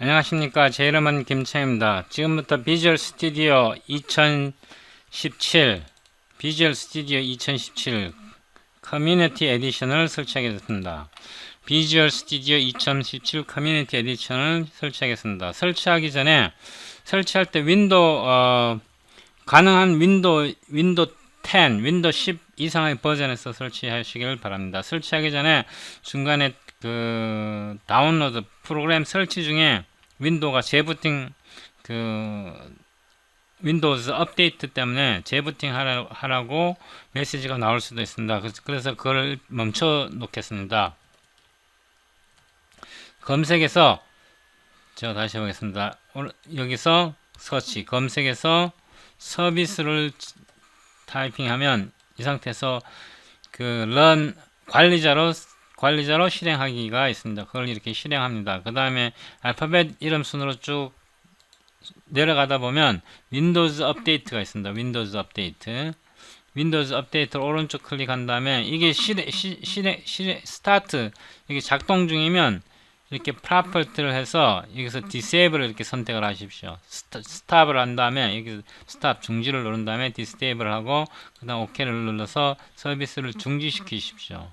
안녕하십니까. 제 이름은 김창입니다. 지금부터 비주얼 스튜디오 2017, 비주얼 스튜디오 2017 커뮤니티 에디션을 설치하겠습니다. 비주얼 스튜디오 2017 커뮤니티 에디션을 설치하겠습니다. 설치하기 전에 설치할 때 윈도우 어, 가능한 윈도우 윈도우 10, 윈도우 10 이상의 버전에서 설치하시길 바랍니다. 설치하기 전에 중간에 그 다운로드 프로그램 설치 중에 윈도우가 재부팅 그 윈도우즈 업데이트 때문에 재부팅 하라, 하라고 메시지가 나올 수도 있습니다. 그래서- 그래서 그걸 멈춰 놓겠습니다. 검색에서 제가 다시 해보겠습니다. 여기서 서치 검색에서 서비스를 타이핑하면 이 상태에서 그 run 관리자로 관리자로 실행하기가 있습니다. 그걸 이렇게 실행합니다. 그 다음에 알파벳 이름 순으로 쭉 내려가다 보면 윈도우즈 업데이트가 있습니다. 윈도우즈 업데이트. 윈도우즈 업데이트를 오른쪽 클릭한 다음에 이게 실행, 시- 실행, 실행, 스타트 이게 작동 중이면 이렇게 프라퍼티를 해서 여기서 디세이블을 이렇게 선택을 하십시오. 스탑을 한 다음에 여기 스탑 중지를 누른 다음에 디세이블을 하고 그다음 OK를 눌러서 서비스를 중지시키십시오.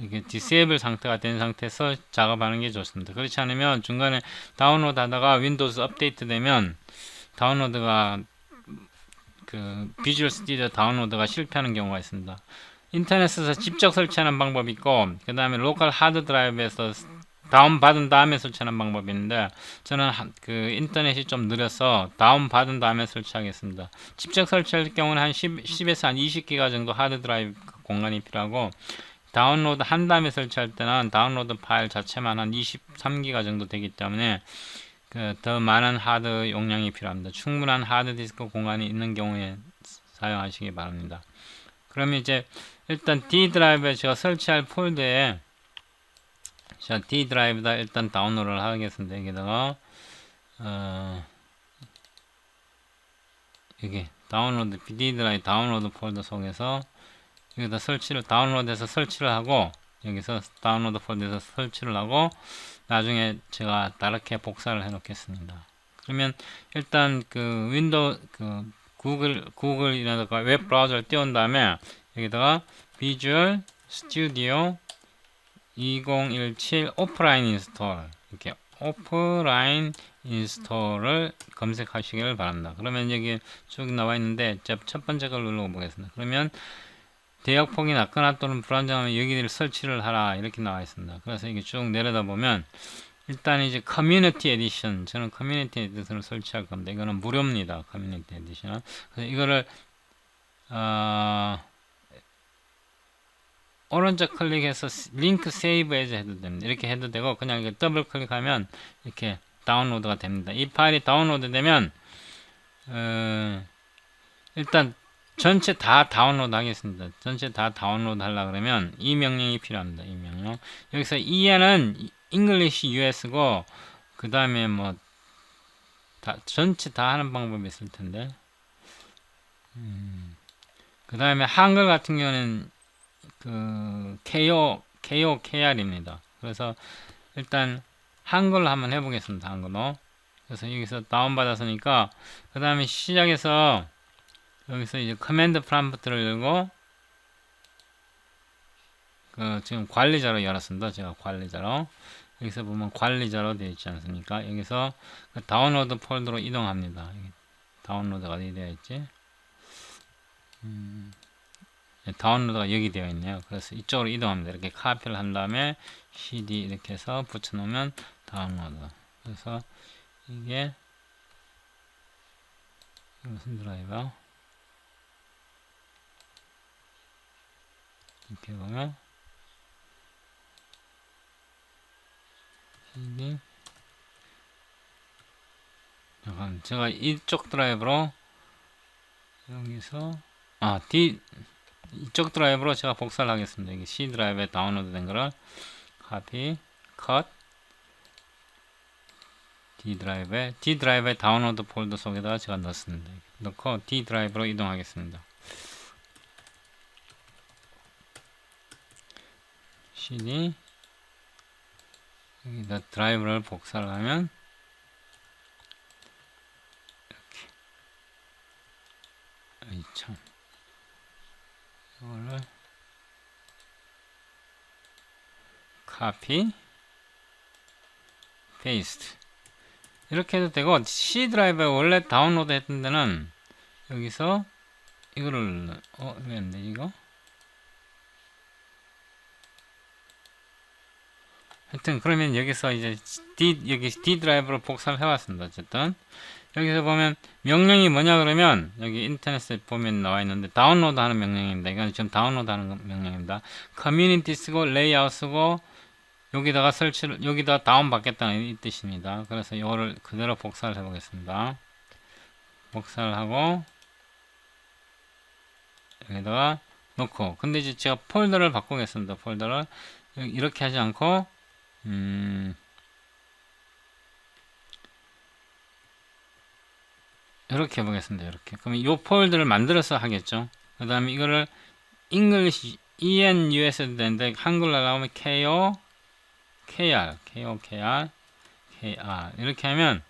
이게 디세이블 상태가 된 상태에서 작업하는 게 좋습니다. 그렇지 않으면 중간에 다운로드 하다가 윈도우즈 업데이트 되면 다운로드가 그 비주얼 스튜디오 다운로드가 실패하는 경우가 있습니다. 인터넷에서 직접 설치하는 방법이 있고 그 다음에 로컬 하드 드라이브에서 다운 받은 다음에 설치하는 방법이 있는데 저는 하- 그 인터넷이 좀 느려서 다운 받은 다음에 설치하겠습니다. 직접 설치할 경우는 한 10, 10에서 한 20기가 정도 하드 드라이브 공간이 필요하고 다운로드 한 다음에 설치할 때는 다운로드 파일 자체만 한 23기가 정도 되기 때문에 그 더 많은 하드 용량이 필요합니다. 충분한 하드 디스크 공간이 있는 경우에 사용하시기 바랍니다. 그러면 이제 일단 D 드라이브에 제가 설치할 폴더에 자 D 드라이브다 일단 다운로드를 하겠습니다. 여기다가 어 여기 다운로드 D 드라이브 다운로드 폴더 속에서 여기다 설치를 다운로드해서 설치를 하고 여기서 다운로드 폴더에서 설치를 하고 나중에 제가 다르게 복사를 해 놓겠습니다. 그러면 일단 그 윈도우 그 구글 구글이라든가 웹 브라우저를 띄운 다음에 여기다가 비주얼 스튜디오 2017 오프라인 인스톨 이렇게 오프라인 인스톨을 검색하시길 바랍니다. 그러면 여기 쭉 나와 있는데 제첫 번째 걸 눌러 보겠습니다. 그러면 대역폭이 낮거나 또는 불안정하면 여기를 설치를 하라 이렇게 나와 있습니다. 그래서 이게 쭉 내려다 보면 일단 이제 커뮤니티 에디션 저는 커뮤니티 에디션을 설치할 겁니다. 이거는 무료입니다. 커뮤니티 에디션은 그래서 이거를 어, 오른쪽 클릭해서 스- 링크 세이브 에즈 해도 됩니다. 이렇게 해도 되고 그냥 이렇게 더블 클릭하면 이렇게 다운로드가 됩니다. 이 파일이 다운로드 되면 어, 일단 전체 다 다운로드 하겠습니다. 전체 다 다운로드 하려 그러면 이 명령이 필요합니다. 이 명령. 여기서 EN은 English US고 그 다음에 뭐 다, 전체 다 하는 방법이 있을 텐데. 음, 그 다음에 한글 같은 경우는 그 KO KO KR입니다. 그래서 일단 한글로 한번 해보겠습니다. 한글로. 그래서 여기서 다운 받았으니까 그 다음에 시작해서 여기서 이제 커맨드 프롬프트를 열고 그 지금 관리자로 열었습니다. 제가 관리자로 여기서 보면 관리자로 되어 있지 않습니까? 여기서 그 다운로드 폴더로 이동합니다. 다운로드가 어디 되어 있지? 음, 네, 다운로드가 여기 되어 있네요. 그래서 이쪽으로 이동합니다. 이렇게 카피를 한 다음에 CD 이렇게 해서 붙여놓으면 다운로드. 그래서 이게 무슨 드라이버? 이렇게 보면 CD 잠깐 제가 이쪽 드라이브로 여기서 아 D 이쪽 드라이브로 제가 복사를 하겠습니다. 이게 C 드라이브에 다운로드 된 거를 카피 컷 D 드라이브에 D 드라이브에 다운로드 폴더 속에다가 제가 넣습니다. 넣고 D 드라이브로 이동하겠습니다. CD 여기다 드라이브를 복사를 하면 이렇게. 아이 참. 이거를 카피 페이스트 이렇게 해도 되고 C 드라이브에 원래 다운로드 했던 데는 여기서 이거를 어 왜 안 돼 이거 하여튼 그러면 여기서 이제 D 여기 D 드라이브로 복사를 해왔습니다. 어쨌든 여기서 보면 명령이 뭐냐 그러면 여기 인터넷에 보면 나와 있는데 다운로드 하는 명령입니다. 이건 지금 다운로드 하는 명령입니다. 커뮤니티 쓰고 레이아웃 쓰고 여기다가 설치를 여기다 다운 받겠다는 이 뜻입니다. 그래서 이거를 그대로 복사를 해 보겠습니다. 복사를 하고 여기다가 놓고. 근데 이제 제가 폴더를 바꾸겠습니다. 폴더를. 이렇게 하지 않고 음. 이렇게 해보겠습니다 이렇게. 그러면 이 폴더를 만들어서 하겠죠? 그 다음에 이거를 English ENUS도 되는데 한글로 나오면 KO KR KO KR KR 이렇게 하면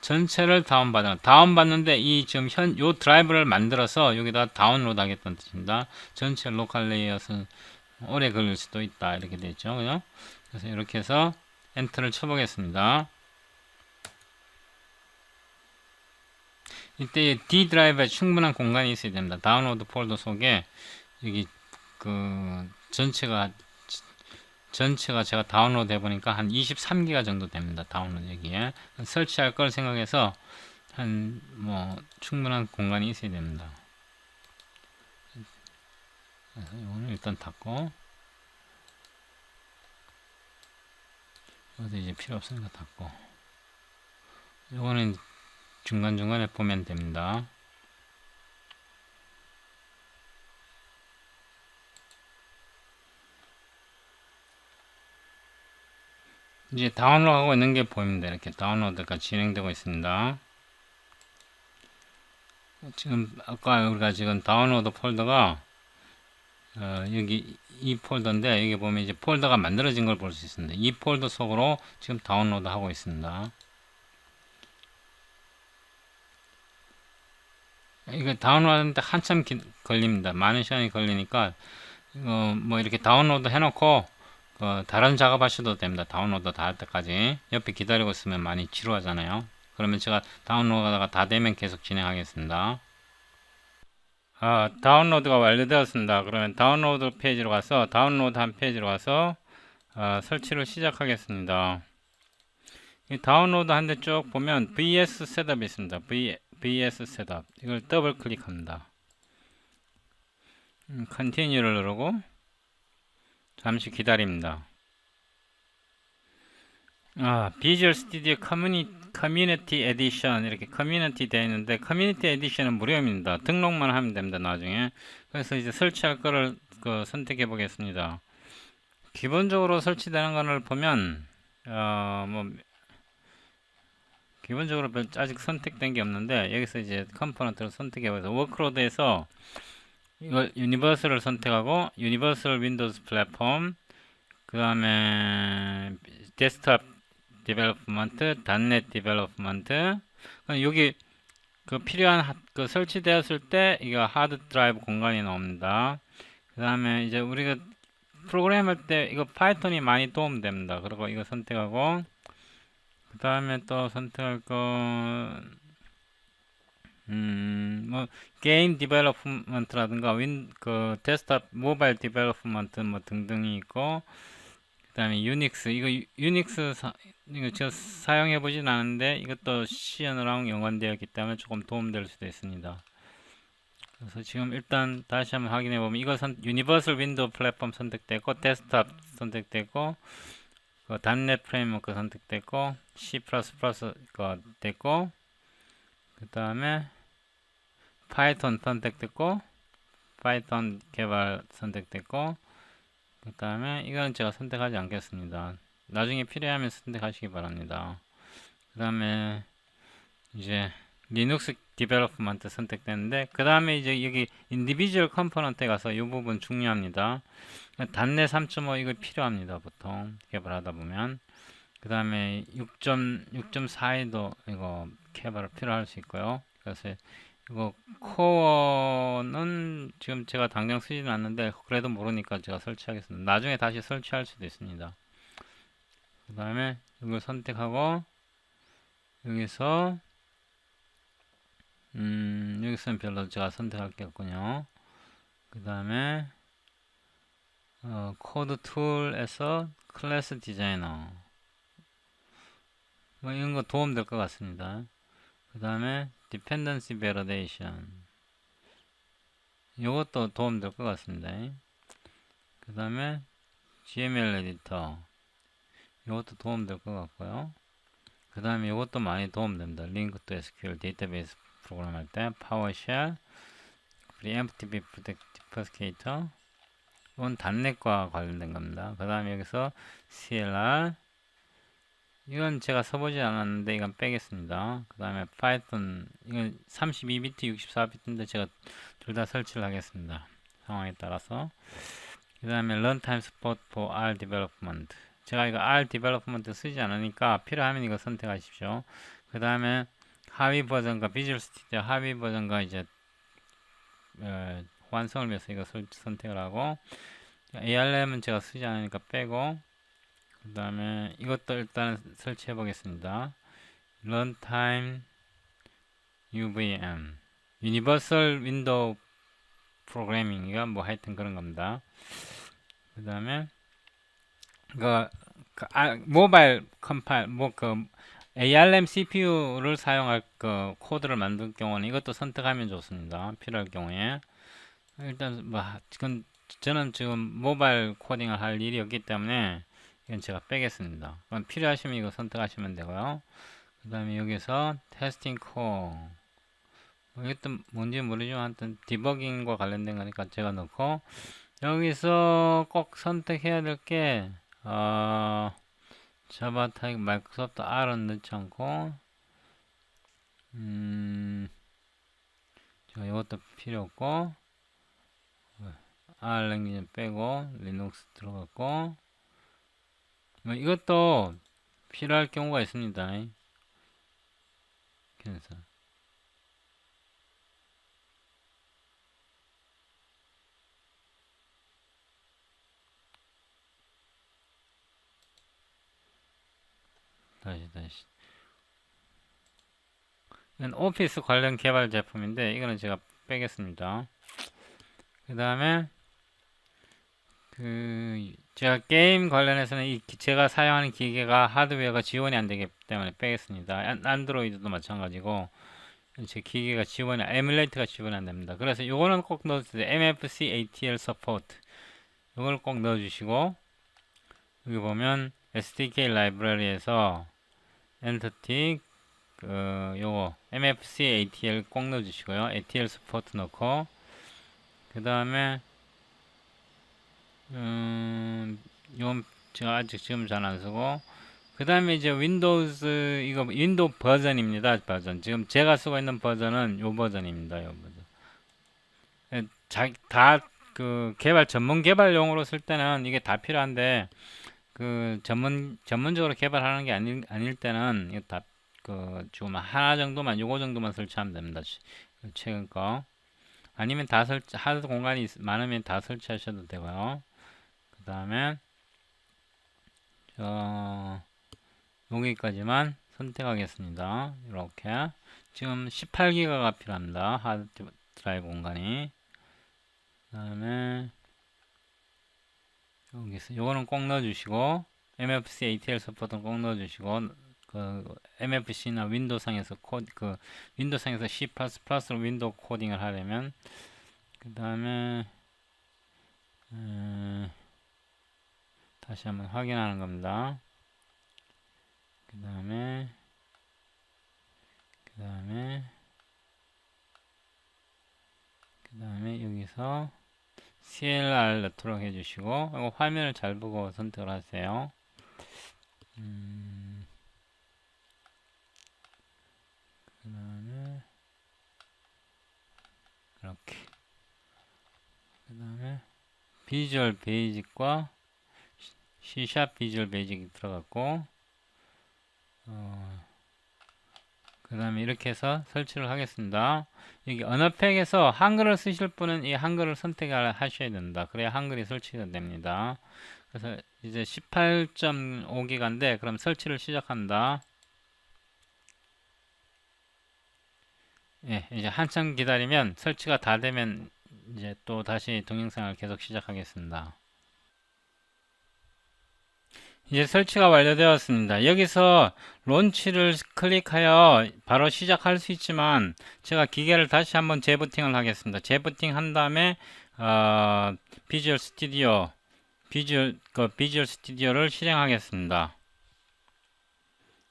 전체를 다운받아 다운받는데 이 지금 현 요 드라이브를 만들어서 여기다 다운로드 하겠다는 뜻입니다. 전체 로컬 레이어는 오래 걸릴 수도 있다 이렇게 되죠 그죠 그래서 이렇게 해서 엔터를 쳐보겠습니다 이때 D 드라이브에 충분한 공간이 있어야 됩니다 다운로드 폴더 속에 여기 그 전체가 전체가 제가 다운로드 해보니까 한 23기가 정도 됩니다. 다운로드 여기에. 설치할 걸 생각해서 한 뭐 충분한 공간이 있어야 됩니다. 이거는 일단 닫고 이것도 이제 필요 없으니까 닫고 이거는 중간중간에 보면 됩니다. 이제 다운로드 하고 있는 게 보입니다. 이렇게 다운로드가 진행되고 있습니다. 지금 아까 우리가 지금 다운로드 폴더가 어, 여기 이 폴더인데 여기 보면 이제 폴더가 만들어진 걸 볼 수 있습니다. 이 폴더 속으로 지금 다운로드 하고 있습니다. 이거 다운로드하는데 한참 기, 걸립니다. 많은 시간이 걸리니까 어, 뭐 이렇게 다운로드 해놓고 어, 다른 작업하셔도 됩니다. 다운로드 다 할 때까지 옆에 기다리고 있으면 많이 지루하잖아요. 그러면 제가 다운로드가 다 되면 계속 진행하겠습니다. 아, 다운로드가 완료되었습니다. 그러면 다운로드 페이지로 가서 다운로드 한 페이지로 가서 아, 설치를 시작하겠습니다. 이 다운로드 한데쭉 보면 VS 셋업이 있습니다. v, VS 셋업 이걸 더블 클릭합니다. 음, 컨티뉴를 누르고 잠시 기다립니다. 아, 비주얼 스튜디오 커뮤니, 커뮤니티 에디션 이렇게 커뮤니티 되어 있는데 커뮤니티 에디션은 무료입니다. 등록만 하면 됩니다. 나중에. 그래서 이제 설치할 거를 그 선택해 보겠습니다. 기본적으로 설치되는 거를 보면 어 뭐 기본적으로 별 아직 선택된 게 없는데 여기서 이제 컴포넌트를 선택해 보서 워크로드에서 이걸 유니버설을 선택하고 유니버설 윈도우즈 플랫폼 그 다음에 데스크탑 디벨롭먼트 단넷 디벨롭먼트. 여기 그 필요한 하, 그 설치되었을 때 이거 하드 드라이브 공간이 나옵니다. 그 다음에 이제 우리가 프로그램 할 때 이거 파이썬이 많이 도움됩니다. 그리고 이거 선택하고. 그 다음에 또 선택할 거 음, 뭐, 게임 디벨롭먼트라든가, 윈, 그, 데스크탑 모바일 디벨롭먼트 뭐 등등이 있고, 그 다음에 유닉스, 이거 유, 유닉스 사, 이거 제가 사용해 보진 않은데, 이것도 시연이랑 연관되어 있기 때문에 조금 도움될 수도 있습니다. 그래서 지금 일단 다시 한번 확인해 보면, 이거 선, 유니버설 윈도우 플랫폼 선택되고, 데스크탑 선택되고, 그 단넷 프레임워크 선택되고, C++ 가 됐고, 그 다음에 파이썬 선택됐고 파이썬 개발 선택됐고 그 다음에 이거는 제가 선택하지 않겠습니다 나중에 필요하면 선택하시기 바랍니다 그 다음에 이제 리눅스 디벨롭먼트 선택되는데 그 다음에 이제 여기 인디비주얼 컴포넌트에 가서 이 부분 중요합니다 단내 3.5 이거 필요합니다 보통 개발하다 보면 그 다음에 6.6.4에도 이거 개발을 필요할 수 있고요. 그래서 이거 코어는 지금 제가 당장 쓰지는 않는데 그래도 모르니까 제가 설치하겠습니다. 나중에 다시 설치할 수도 있습니다. 그 다음에 이걸 선택하고 여기서 음 여기서는 별로 제가 선택할 게 없군요. 그 다음에 어, 코드 툴에서 클래스 디자이너 뭐 이런 거 도움 될 것 같습니다. 그 다음에 dependency validation 이것도 도움 될 것 같습니다. 그 다음에 GML 에디터 이것도 도움 될 것 같고요. 그 다음에 이것도 많이 도움 됩니다. 링크 to SQL 데이터베이스 프로그램 할 때 PowerShell, preemptive predicator 이건 단넷과 관련된 겁니다. 그 다음에 여기서 CLR 이건 제가 써보지 않았는데 이건 빼겠습니다. 그 다음에 파이썬 이건 32비트 64비트인데 제가 둘 다 설치를 하겠습니다. 상황에 따라서 그 다음에 runtime support for R development 제가 이거 R development 쓰지 않으니까 필요하면 이거 선택하십시오. 그 다음에 하위 버전과 비주얼 스튜디오 하위 버전과 이제 어, 완성을 위해서 이거 설, 선택을 하고 ARM은 제가 쓰지 않으니까 빼고 그 다음에 이것도 일단 설치해 보겠습니다. runtime UVM Universal Window Programming이가 뭐 하여튼 그런 겁니다. 그 다음에 그, 그 아, 모바일 컴파일 뭐그 ARM CPU를 사용할 그 코드를 만들 경우는 이것도 선택하면 좋습니다. 필요할 경우에 일단 뭐 지금 저는 지금 모바일 코딩을 할 일이 없기 때문에 이건 제가 빼겠습니다. 그럼 필요하시면 이거 선택하시면 되고요. 그 다음에 여기서 테스팅 코어 뭐 이것도 뭔지 모르지만 하여튼 디버깅과 관련된 거니까 제가 넣고 여기서 꼭 선택해야 될게 어, 자바 타입 마이크로소프트 R은 넣지 않고 음, 이것도 필요 없고 R 랭귀지 빼고 리눅스 들어갔고 뭐 이것도 필요할 경우가 있습니다. 그래서 다시 다시 이건 오피스 관련 개발 제품인데 이거는 제가 빼겠습니다. 그 다음에 그 제가 게임 관련해서는 이 제가 사용하는 기계가 하드웨어가 지원이 안 되기 때문에 빼겠습니다. 안드로이드도 마찬가지고 제 기계가 지원이 에뮬레이터가 지원이 안 됩니다. 그래서 요거는 꼭 넣어주세요. MFC ATL Support 이걸 꼭 넣어주시고 여기 보면 SDK 라이브러리에서 엔티티 그 요거 MFC ATL 꼭 넣어주시고요. ATL Support 넣고. 그 다음에 음, 이건 제가 아직 지금 잘 안 쓰고. 그 다음에 이제 윈도우즈 이거 윈도우 버전입니다. 버전. 지금 제가 쓰고 있는 버전은 요 버전입니다. 요 버전. 예, 다그 개발 전문 개발용으로 쓸 때는 이게 다 필요한데 그 전문 전문적으로 개발하는 게 아닐 아닐 때는 이거 다 그 지금 하나 정도만 요거 정도만 설치하면 됩니다. 최근 거. 아니면 다 설치 하드 공간이 많으면 다 설치하셔도 되고요. 그 다음에 저 여기까지만 선택하겠습니다. 이렇게. 지금 18기가가 필요합니다. 하드 드라이브 공간이. 그 다음에 여기서 요거는 꼭 넣어주시고 MFC ATL 서포트는 꼭 넣어주시고 그 MFC나 윈도우상에서 코드 그 윈도우상에서 C++ 로 윈도우 코딩을 하려면 그 다음에 음 다시 한번 확인하는 겁니다. 그 다음에 그 다음에 그 다음에 여기서 CLR 넣도록 해주시고 화면을 잘 보고 선택을 하세요. 음, 그 다음에 이렇게 그 다음에 비주얼 베이직과 C샵 비주얼 베이직이 들어갔고 그 다음에 이렇게 해서 설치를 하겠습니다. 여기 언어팩에서 한글을 쓰실 분은 이 한글을 선택하셔야 된다. 그래야 한글이 설치가 됩니다. 그래서 이제 18.5기가인데 그럼 설치를 시작한다. 예, 이제 한참 기다리면 설치가 다 되면 이제 또 다시 동영상을 계속 시작하겠습니다. 이제 설치가 완료되었습니다. 여기서 론치를 클릭하여 바로 시작할 수 있지만 제가 기계를 다시 한번 재부팅을 하겠습니다. 재부팅 한 다음에 어, 비주얼 스튜디오 비주얼 그 비주얼 스튜디오를 실행하겠습니다.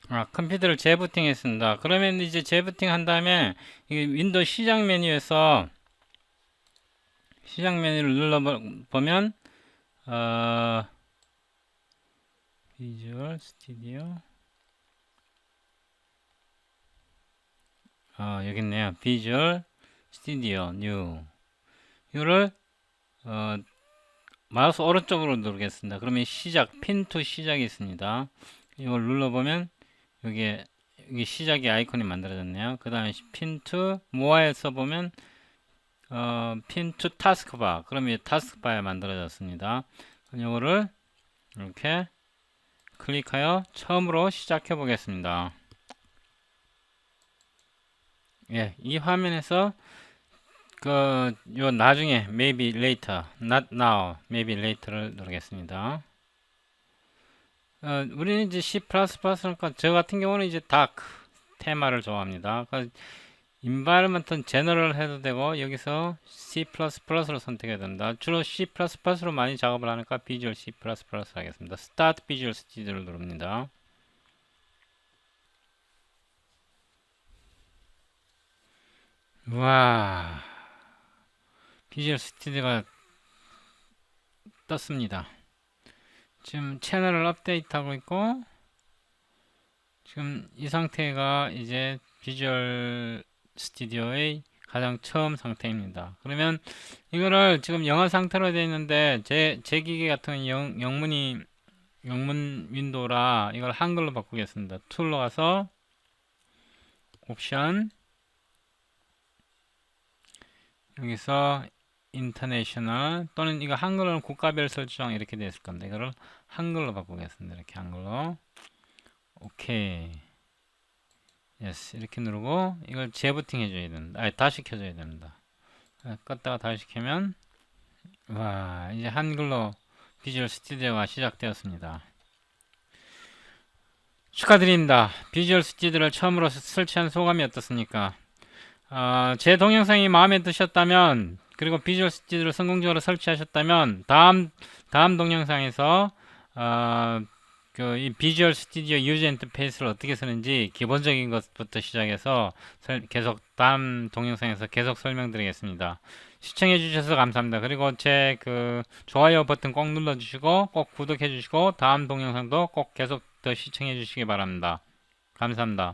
아, 컴퓨터를 재부팅했습니다. 그러면 이제 재부팅 한 다음에 이 윈도우 시작 메뉴에서 시작 메뉴를 눌러 보면 어, 비주얼 스튜디오 어, 여기 있네요. 비주얼 스튜디오 뉴 이거를 어, 마우스 오른쪽으로 누르겠습니다. 그러면 시작 핀 투 시작이 있습니다. 이걸 눌러보면 여기에 여기 시작의 아이콘이 만들어졌네요. 그 다음에 핀 투 모아에 써보면 어, 핀 투 타스크바 그러면 이 타스크바에 만들어졌습니다. 이거를 이렇게 클릭하여 처음으로 시작해 보겠습니다. 예, 이 화면에서 그, 요 나중에 maybe later, not now, maybe later를 누르겠습니다. 어, 우리는 이제 C++니까 저 같은 경우는 이제 dark 테마를 좋아합니다. 그러니까 environment은 general 해도 되고 여기서 C++로 선택해야 된다. 주로 C++로 많이 작업을 하니까 Visual C++ 하겠습니다. Start Visual Studio를 누릅니다. 와 비주얼 스튜디오가 떴습니다. 지금 채널을 업데이트하고 있고 지금 이 상태가 이제 비주얼 스튜디오의 가장 처음 상태입니다. 그러면 이거를 지금 영어 상태로 되어 있는데 제, 제 기계 같은 영, 영문이 영문 윈도우라 이걸 한글로 바꾸겠습니다. 툴로 가서 옵션 여기서 인터내셔널 또는 이거 한글로는 국가별 설정 이렇게 되어 있을 건데 이거를 한글로 바꾸겠습니다. 이렇게 한글로 오케이 예스 이렇게 누르고 이걸 재부팅 해줘야 된다. 아니 다시 켜줘야 됩니다. 아, 껐다가 다시 켜면 와 이제 한글로 비주얼 스튜디오가 시작되었습니다. 축하드립니다. 비주얼 스튜디오를 처음으로 설치한 소감이 어떻습니까? 어, 제 동영상이 마음에 드셨다면 그리고 비주얼 스튜디오를 성공적으로 설치하셨다면 다음 다음 동영상에서 어, 그 이 비주얼 스튜디오 유저 인터페이스를 어떻게 쓰는지 기본적인 것부터 시작해서 설, 계속 다음 동영상에서 계속 설명드리겠습니다. 시청해 주셔서 감사합니다. 그리고 제 그 좋아요 버튼 꼭 눌러 주시고 꼭 구독해 주시고 다음 동영상도 꼭 계속 더 시청해 주시기 바랍니다. 감사합니다.